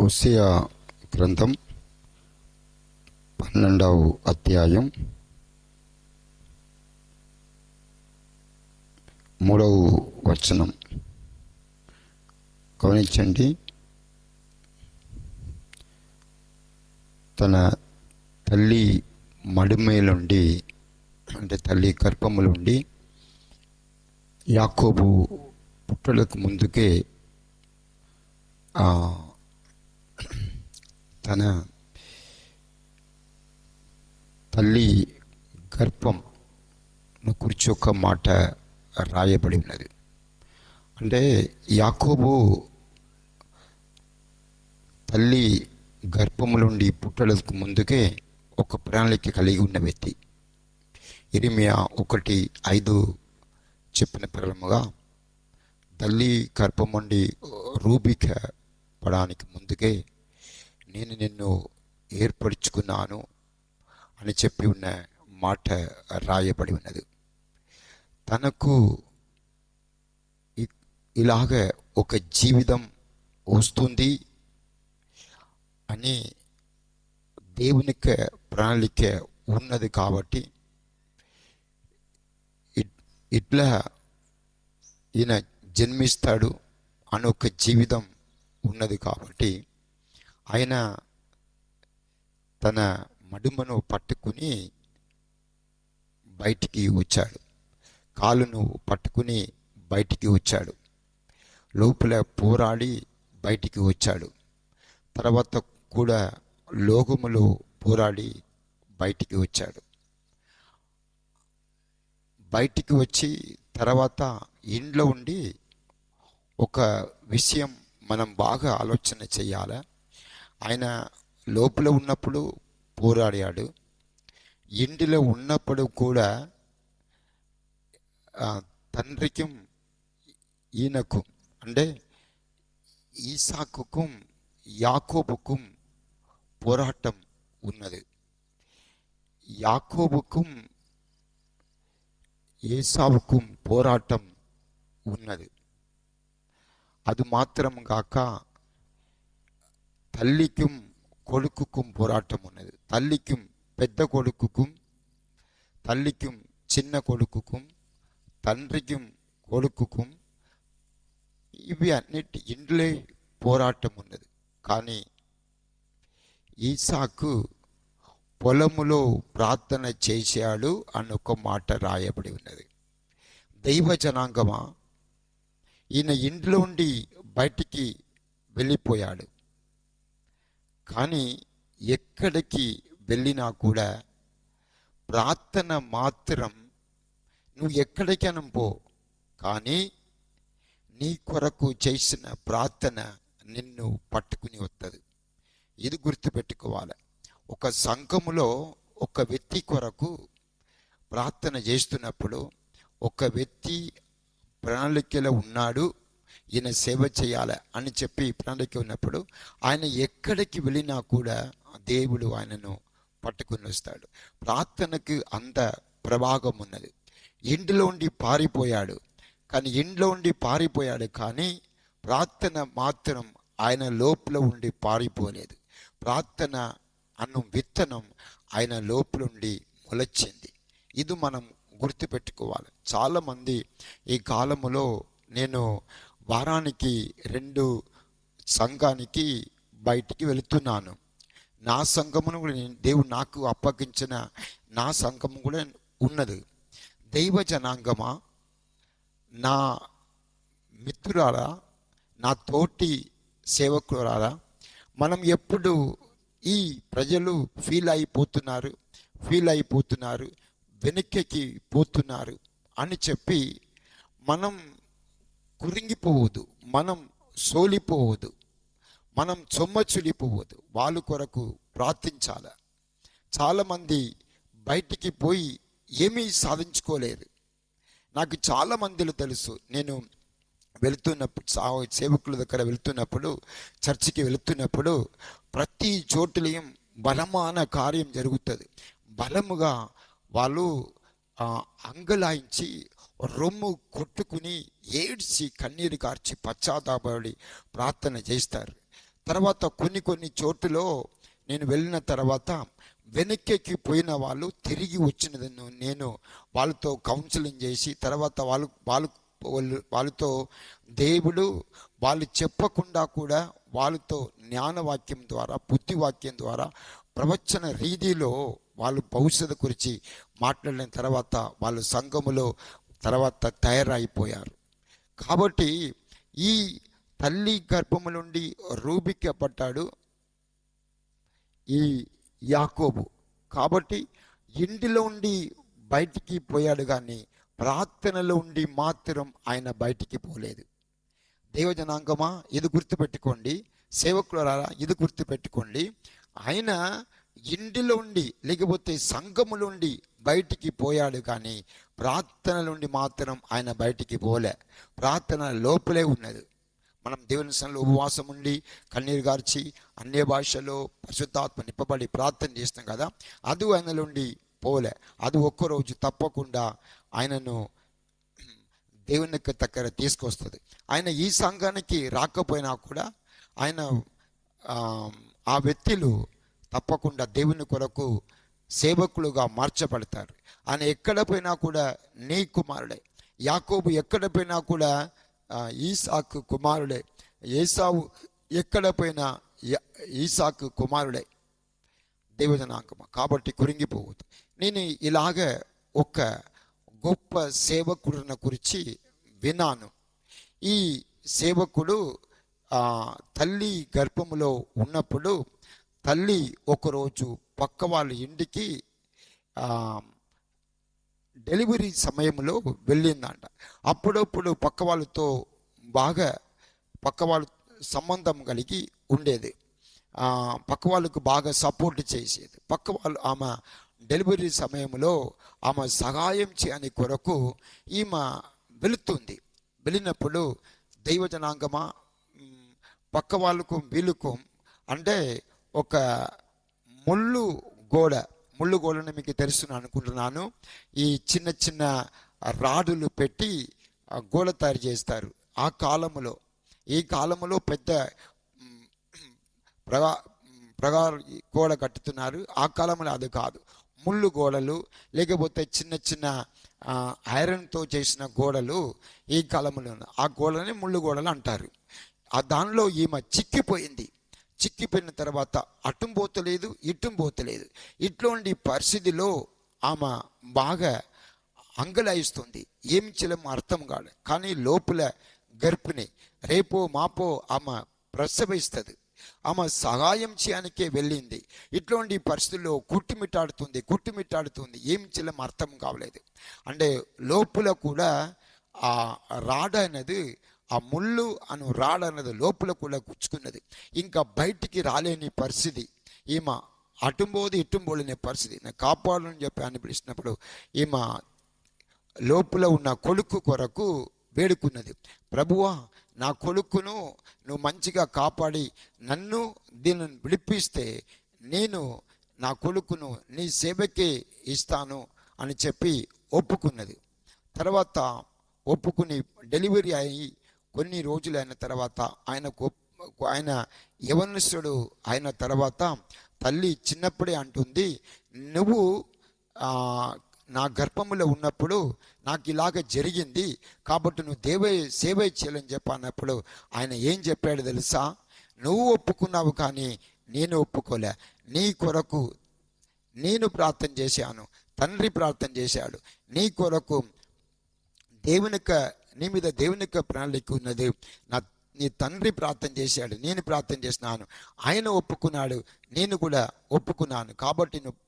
ఉసియా గ్రంథం పన్నెండవ అధ్యాయం మూడవ వచనం. గమనించండి తన తల్లి మడిమేలుండి అంటే తల్లి గర్భములుండి యాకోబు పుట్టలకు ముందుకే తన తల్లి గర్భంను గురించి ఒక మాట రాయబడి ఉన్నది. అంటే యాకోబు తల్లి గర్భములుండి పుట్టలకు ముందుకే ఒక ప్రణాళిక కలిగి ఉన్న వ్యక్తి. ఇరిమియా ఒకటి ఐదు చెప్పిన ప్రకారముగా తల్లి గర్భం నుండి రూపిక పడానికి ముందుకే నేను నిన్ను ఏర్పరుచుకున్నాను అని చెప్పి ఉన్న మాట రాయబడి ఉన్నది. తనకు ఇ- ఇలాగ ఒక జీవితం వస్తుంది అని దేవునికి ప్రణాళిక ఉన్నది కాబట్టి ఇట్- ఇట్లా ఈయన జన్మిస్తాడు అని ఒక జీవితం ఉన్నది కాబట్టి ఆయన తన మడుమను పట్టుకుని బయటికి వచ్చాడు. కాలును పట్టుకుని బయటికి వచ్చాడు. లోపల పోరాడి బయటికి వచ్చాడు. తర్వాత కూడా లోకములో పోరాడి బయటికి వచ్చాడు. బయటికి వచ్చి తర్వాత ఇంట్లో ఉండి ఒక విషయం మనం బాగా ఆలోచన చేయాలి? ఆయన లోపల ఉన్నప్పుడు పోరాడాడు. ఇంటిలో ఉన్నప్పుడు కూడా ఆ, తండ్రికి ఈయనకు అంటే ఈసాకుకు యాకోబుకు పోరాటం ఉన్నది. యాకోబుకు ఏసావుకు పోరాటం ఉన్నది. అది మాత్రం కాక తల్లికి కొడుకుకు పోరాటం ఉన్నది. తల్లికి పెద్ద కొడుకుకు తల్లికి చిన్న కొడుకుకు తండ్రికి కొడుకుకు ఇవి అన్నిటి ఇండ్లే పోరాటం ఉన్నది. కానీ ఈసాకు పొలములో ప్రార్థన చేశాడు అని ఒక మాట రాయబడి ఉన్నది. దైవ జనాంగమా? ఈయన ఇంట్లో ఉండి బయటికి వెళ్ళిపోయాడు. కానీ ఎక్కడికి వెళ్ళినా కూడా ప్రార్థన మాత్రం నువ్వు ఎక్కడికైనా పో. కానీ నీ కొరకు చేసిన ప్రార్థన నిన్ను పట్టుకుని వస్తుంది ఇది గుర్తుపెట్టుకోవాలి. ఒక సంఘములో ఒక వ్యక్తి కొరకు ప్రార్థన చేస్తున్నప్పుడు ఒక వ్యక్తి ప్రణాళికలో ఉన్నాడు. ఈయన సేవ చేయాలి అని చెప్పి ప్రణాళిక ఉన్నప్పుడు ఆయన ఎక్కడికి వెళ్ళినా కూడా దేవుడు ఆయనను పట్టుకుని వస్తాడు. ప్రార్థనకు అంత ప్రభావం ఉన్నది. ఇంటిలో ఉండి పారిపోయాడు. కానీ ఇంట్లో ఉండి పారిపోయాడు కానీ ప్రార్థన మాత్రం ఆయన లోపల ఉండి పారిపోలేదు. ప్రార్థన అన్న విత్తనం ఆయన లోపల ఉండి మొలచింది. ఇది మనం గుర్తుపెట్టుకోవాలి. చాలామంది ఈ కాలములో నేను వారానికి రెండు సంఘానికి బయటికి వెళుతున్నాను. నా సంఘమును కూడా నేను దేవుడు నాకు అప్పగించిన నా సంఘము కూడా ఉన్నది. దైవ జనాంగమా నా మిత్రురాలా? నా తోటి సేవకురాలా? మనం ఎప్పుడు ఈ ప్రజలు ఫీల్ అయిపోతున్నారు ఫీల్ అయిపోతున్నారు వెనక్కి పోతున్నారు అని చెప్పి మనం కురింగిపోవద్దు. మనం సోలిపోవద్దు. మనం చొమ్మచులిపోవద్దు. వాళ్ళ కొరకు ప్రార్థించాలి. చాలామంది బయటికి పోయి ఏమీ సాధించుకోలేరు. నాకు చాలా మందిలో తెలుసు. నేను వెళుతున్నప్పుడు సా- సేవకుల దగ్గర వెళుతున్నప్పుడు చర్చికి వెళుతున్నప్పుడు ప్రతి చోటులయం బలమాన కార్యం జరుగుతుంది. బలముగా వాళ్ళు అంగలాయించి రొమ్ము కొట్టుకుని ఏడ్చి కన్నీరు కార్చి పశ్చాత్తాపడి ప్రార్థన చేస్తారు. తర్వాత కొన్ని కొన్ని చోటులో నేను వెళ్ళిన తర్వాత వెనక్కి పోయిన వాళ్ళు తిరిగి వచ్చినది నేను వాళ్ళతో కౌన్సిలింగ్ చేసి తర్వాత వాళ్ళు వాళ్ళు వాళ్ళు వాళ్ళతో దేవుడు వాళ్ళు చెప్పకుండా కూడా వాళ్ళతో జ్ఞానవాక్యం ద్వారా బుద్ధివాక్యం ద్వారా ప్రవచన రీతిలో వాళ్ళు భవిష్యత్తు గురించి మాట్లాడిన తర్వాత వాళ్ళు సంఘములో తర్వాత తయారైపోయారు. కాబట్టి ఈ తల్లి గర్భము నుండి రూపికపడ్డాడు ఈ యాకోబు. కాబట్టి ఇంటిలో ఉండి బయటికి పోయాడు కానీ ప్రార్థనలో ఉండి మాత్రం ఆయన బయటికి పోలేదు. దేవజనాంగమా ఇది గుర్తుపెట్టుకోండి. సేవకులరా ఇది గుర్తుపెట్టుకోండి. ఆయన ఇంటిలో ఉండి లేకపోతే సంఘములుండి బయటికి పోయాడు కానీ ప్రార్థన నుండి మాత్రం ఆయన బయటికి పోలే. ప్రార్థన లోపలే ఉన్నది. మనం దేవుని సన్నిలో ఉపవాసం ఉండి కన్నీరు గార్చి అన్య భాషలో పరిశుద్ధాత్మ నిప్పబడి ప్రార్థన చేస్తాం కదా అది ఆయనలోండి పోలే. అది ఒక్కరోజు తప్పకుండా ఆయనను దేవునికి దగ్గర తీసుకొస్తుంది. ఆయన ఈ సంఘానికి రాకపోయినా కూడా ఆయన ఆ వ్యక్తులు తప్పకుండా దేవుని కొరకు సేవకులుగా మార్చబడతారు. ఆయన ఎక్కడ పోయినా కూడా నీ కుమారుడే. యాకోబు ఎక్కడ పోయినా కూడా ఈసాకు కుమారుడే. ఏసావు ఎక్కడ పోయినా ఈసాకు కుమారుడే. దేవజనాంకమ కాబట్టి కురింగిపోవద్దు. నేను ఇలాగ ఒక గొప్ప సేవకుడిని గురించి విన్నాను. ఈ సేవకుడు తల్లి గర్భములో ఉన్నప్పుడు తల్లి ఒకరోజు పక్క వాళ్ళ ఇంటికి డెలివరీ సమయంలో వెళ్ళిందంట. అప్పుడప్పుడు పక్క వాళ్ళతో బాగా పక్క వాళ్ళ సంబంధం కలిగి ఉండేది. పక్క వాళ్ళకు బాగా సపోర్ట్ చేసేది. పక్క వాళ్ళు ఆమె డెలివరీ సమయంలో ఆమె సహాయం చేయని కొరకు ఈమె వెళుతుంది. వెళ్ళినప్పుడు దైవజనాంగమా పక్క వాళ్ళకు వీళ్ళకు అంటే ఒక ముళ్ళు గోడ ముళ్ళు గోడని మీకు తెలుసును అనుకుంటున్నాను. ఈ చిన్న చిన్న రాడులు పెట్టి ఆ గోడ తయారు చేస్తారు. ఆ కాలములో ఈ కాలములో పెద్ద ప్రగా ప్రగా ప్రగార గోడ కట్టుతున్నారు. ఆ కాలంలో అది కాదు. ముళ్ళు గోడలు లేకపోతే చిన్న చిన్న ఐరన్తో చేసిన గోడలు ఈ కాలంలో ఆ గోడని ముళ్ళు గోడలు అంటారు. ఆ దానిలో ఈమె చిక్కిపోయింది. చిక్కిపోయిన తర్వాత అటుం పోతలేదు ఇటుం పోతలేదు. ఇట్లాంటి పరిస్థితిలో ఆమె బాగా అంగలాయిస్తుంది. ఏం చేయలేమో అర్థం కాదు కానీ లోపల గర్భిణి రేపో మాపో ఆమె ప్రసవిస్తుంది. ఆమె సహాయం చేయడానికే వెళ్ళింది. ఇట్లాంటి పరిస్థితుల్లో కుట్టుమిట్టాడుతుంది కుట్టుమిట్టాడుతుంది. ఏం చేయలేమో అర్థం కావలేదు. అంటే లోపల కూడా ఆ రాడ అనేది ఆ ముళ్ళు అను రాడ్ అన్నది లోపల కూడా గుచ్చుకున్నది. ఇంకా బయటికి రాలేని పరిస్థితి. ఈమె అటుంబోది ఇటుంబోలేని పరిస్థితి. నేను కాపాడని చెప్పి అని పిలిచినప్పుడు ఈమె లోపల ఉన్న కొడుకు కొరకు వేడుకున్నది. ప్రభువా నా కొడుకును నువ్వు మంచిగా కాపాడి నన్ను దీనిని విడిపిస్తే నేను నా కొడుకును నీ సేవకే ఇస్తాను అని చెప్పి ఒప్పుకున్నది. తర్వాత ఒప్పుకుని డెలివరీ అయ్యి కొన్ని రోజులు అయిన తర్వాత ఆయన ఆయన యవనస్తుడు అయిన తర్వాత తల్లి చిన్నప్పుడే అంటుంది నువ్వు నా గర్భములో ఉన్నప్పుడు నాకు ఇలాగ జరిగింది కాబట్టి నువ్వు దేవ సేవ చేయాలని చెప్పన్నప్పుడు ఆయన ఏం చెప్పాడు తెలుసా? నువ్వు ఒప్పుకున్నావు కానీ నేను ఒప్పుకోలే. నీ కొరకు నేను ప్రార్థన చేశాను. తండ్రి ప్రార్థన చేశాడు. నీ కొరకు దేవునిక నీ మీద దేవుని యొక్క ప్రణాళిక ఉన్నది నా నీ తండ్రి ప్రార్థన చేశాడు నేను ప్రార్థన చేసినాను ఆయన ఒప్పుకున్నాడు నేను కూడా ఒప్పుకున్నాను. కాబట్టి నువ్వు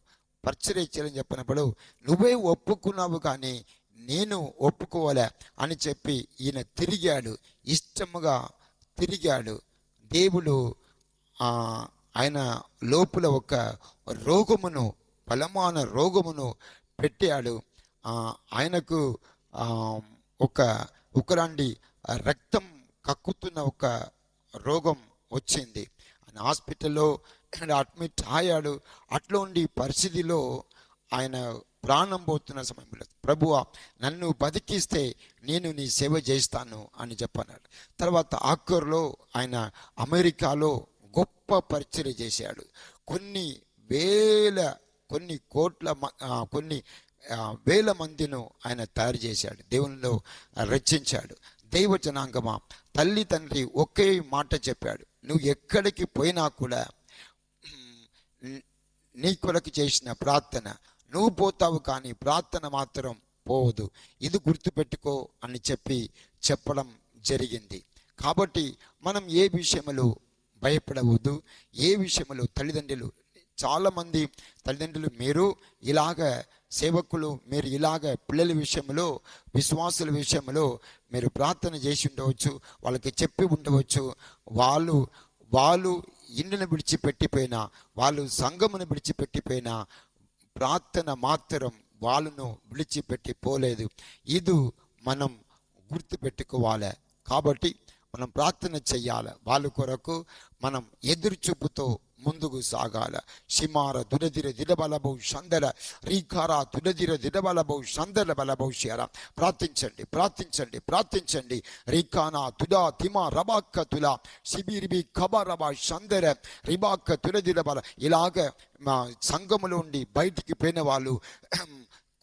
పరిచర్య చెప్పినప్పుడు నువ్వే ఒప్పుకున్నావు కానీ నేను ఒప్పుకోవాలా అని చెప్పి ఈయన తిరిగాడు ఇష్టముగా తిరిగాడు. దేవుడు ఆయన లోపల ఒక రోగమును బలమాన రోగమును పెట్టాడు. ఆయనకు ఒక ఉకరాండి రక్తం కక్కుతున్న ఒక రోగం వచ్చింది. ఆయన హాస్పిటల్లో అడ్మిట్ అయ్యాడు. అట్లా ఉండి పరిస్థితిలో ఆయన ప్రాణం పోతున్న సమయంలో ప్రభువ నన్ను బతికిస్తే నేను నీ సేవ చేస్తాను అని చెప్పన్నాడు. తర్వాత ఆక్కర్లో ఆయన అమెరికాలో గొప్ప పరిచయం చేశాడు. కొన్ని వేల కొన్ని కోట్ల కొన్ని వేల మందిను ఆయన తయారు చేశాడు. దేవునిలో రచించాడు దైవజనాంగమా తల్లి తండ్రి ఒకే మాట చెప్పాడు. నువ్వు ఎక్కడికి పోయినా కూడా నీ కొరకు చేసిన ప్రార్థన నువ్వు పోతావు కానీ ప్రార్థన మాత్రం పోవదు ఇది గుర్తుపెట్టుకో అని చెప్పి చెప్పడం జరిగింది. కాబట్టి మనం ఏ విషయంలో భయపడవద్దు. ఏ విషయంలో తల్లిదండ్రులు చాలామంది తల్లిదండ్రులు మీరు ఇలాగ సేవకులు మీరు ఇలాగ పిల్లల విషయంలో విశ్వాసుల విషయంలో మీరు ప్రార్థన చేసి ఉండవచ్చు వాళ్ళకి చెప్పి ఉండవచ్చు. వాళ్ళు వాళ్ళు ఇంటిని విడిచిపెట్టిపోయినా వాళ్ళు సంఘమును విడిచిపెట్టిపోయినా ప్రార్థన మాత్రం వాళ్ళను విడిచిపెట్టి పోలేదు ఇది మనం గుర్తుపెట్టుకోవాలి. కాబట్టి మనం ప్రార్థన చెయ్యాలి వాళ్ళ కొరకు మనం ఎదురు చూపుతో ముందుకు సాగాల. సిమార దురదిర దిడబలబౌ సందల. రీకార దురదిర దిడబలబౌ సందర బలభౌష్యార ప్రార్థించండి ప్రార్థించండి ప్రార్థించండి. రీకానా తుడా తిమా రబాక్క తుల. శిబిరిబి ఖబ రబా సందర. రిబాక్క తురదిర బల. ఇలాగ మా సంఘములో ఉండి బయటికి పోయిన వాళ్ళు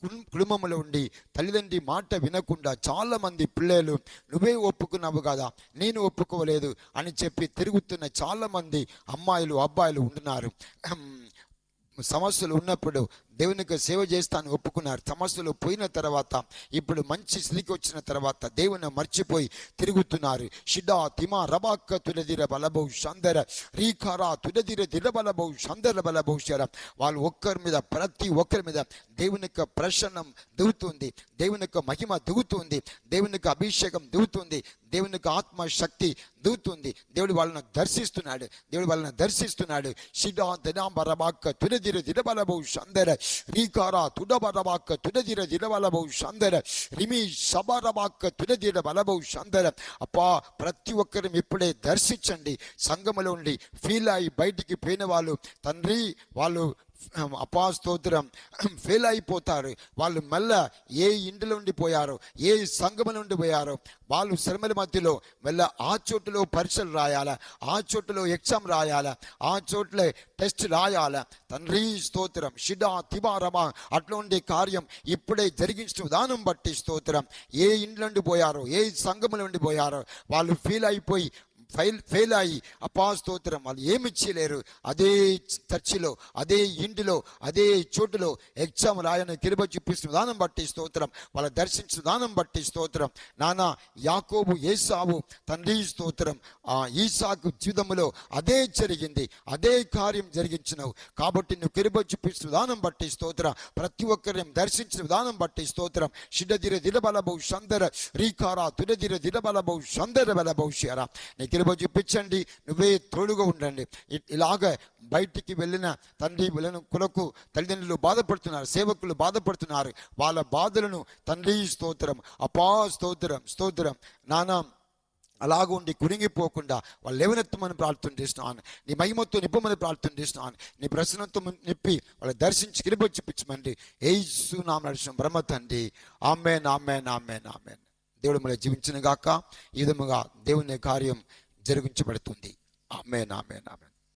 కుటుంబంలో ఉండి తల్లిదండ్రి మాట వినకుండా చాలామంది పిల్లలు నువ్వే ఒప్పుకున్నావు కదా నేను ఒప్పుకోలేదు అని చెప్పి తిరుగుతున్న చాలామంది అమ్మాయిలు అబ్బాయిలు ఉంటున్నారు. సమస్యలు ఉన్నప్పుడు దేవునికి సేవ చేస్తాను ఒప్పుకున్నారు. సమస్యలు పోయిన తర్వాత ఇప్పుడు మంచి స్థితికి వచ్చిన తర్వాత దేవుని మర్చిపోయి తిరుగుతున్నారు. షిడా తిమా రబాక్క తులదిర బలబౌ సందర రీకారా తులదిర దిరబలబౌ సందర బలబౌ శర. వాళ్ళు ఒక్కరి మీద ప్రతి ఒక్కరి మీద దేవుని యొక్క ప్రసన్నం దిగుతుంది. దేవుని యొక్క మహిమ దిగుతుంది. దేవుని యొక్క అభిషేకం దిగుతుంది. దేవుని యొక్క ఆత్మ శక్తి దూతుంది దేవుడు వాళ్ళను దర్శిస్తున్నాడు. దేవుడు వాళ్ళని దర్శిస్తున్నాడు. శిడా దినాంబరబాక్క తులదిర దిరబలబౌ సందర రీకారా తుడబరబాక్క తుడదిర దిరబలబౌ సందర రిమి సబరబాక్క తుడదిర బలబౌ సందర అప్పా ప్రతి ఒక్కరిని ఇప్పుడే దర్శించండి. సంఘములో ఉండి ఫీల్ అయి బయటికి పోయిన వాళ్ళు తండ్రి వాళ్ళు అపా స్తోత్రం ఫెయిల్ అయిపోతారు. వాళ్ళు మళ్ళా ఏ ఇంటిలో ఉండిపోయారు ఏ సంఘము నుండి పోయారు వాళ్ళు శ్రమల మధ్యలో మళ్ళా ఆ చోటులో పరీక్షలు రాయాలా ఆ చోటులో ఎగ్జామ్ రాయాలా ఆ చోట్ల టెస్ట్ రాయాలా. తండ్రి స్తోత్రం షిడా తిబారమా అట్లాంటి కార్యం ఇప్పుడే జరిగించిన విధానం బట్టి స్తోత్రం. ఏ ఇంట్లో నుండి పోయారో ఏ సంఘముల నుండి పోయారో వాళ్ళు ఫీల్ అయిపోయి ఫెయిల్ ఫెయిల్ అయ్యి అపా స్తోత్రం వాళ్ళు ఏమి చేయలేరు అదే చర్చిలో అదే ఇంటిలో అదే చోటులో ఎగ్జామ్ రాయని కిరుబ చూపిస్తున్న దానం బట్టి స్తోత్రం వాళ్ళ దర్శించిన దానం బట్టి స్తోత్రం. నానా యాకోబు ఏసావు తండ్రి స్తోత్రం. ఆ ఈసాకు జీవితంలో అదే జరిగింది అదే కార్యం జరిగించినవు. కాబట్టి నువ్వు కిరుబ చూపిస్తున్న దానం బట్టి స్తోత్రం ప్రతి ఒక్కరిని దర్శించిన విధానం బట్టి స్తోత్రం. షిడదిర దిడబలబౌ సందర రీకారా తుడదిర దిడబలబౌ సందర బలబౌ శర నీ కిరుబ చూపించండి నువ్వే తోడుగా ఉండండి. ఇలాగ బయటికి వెళ్ళిన తండ్రి వెళ్ళిన కులకు తల్లిదండ్రులు బాధపడుతున్నారు సేవకులు బాధపడుతున్నారు. వాళ్ళ బాధలను తండ్రి స్తోత్రం అపా స్తోత్రం స్తోత్రం. నానా అలాగుండి కురింగిపోకుండా వాళ్ళు లేవనెత్తమని ప్రార్థన చేస్తున్నాను నీ మహిమతో నిప్పమని ప్రార్థన చేస్తున్నాను నీ ప్రసన్నతో నిప్పి వాళ్ళు దర్శించి కిరిపొచ్చి చూపించమండి ఏసు నామ నడిచిన బ్రహ్మ తండ్రి. Amen amen amen amen. దేవుడు మళ్ళీ జీవించిన గాక. ఈ విధముగా దేవుని కార్యం జరిగించబడుతుంది. ఆమె నామే నామే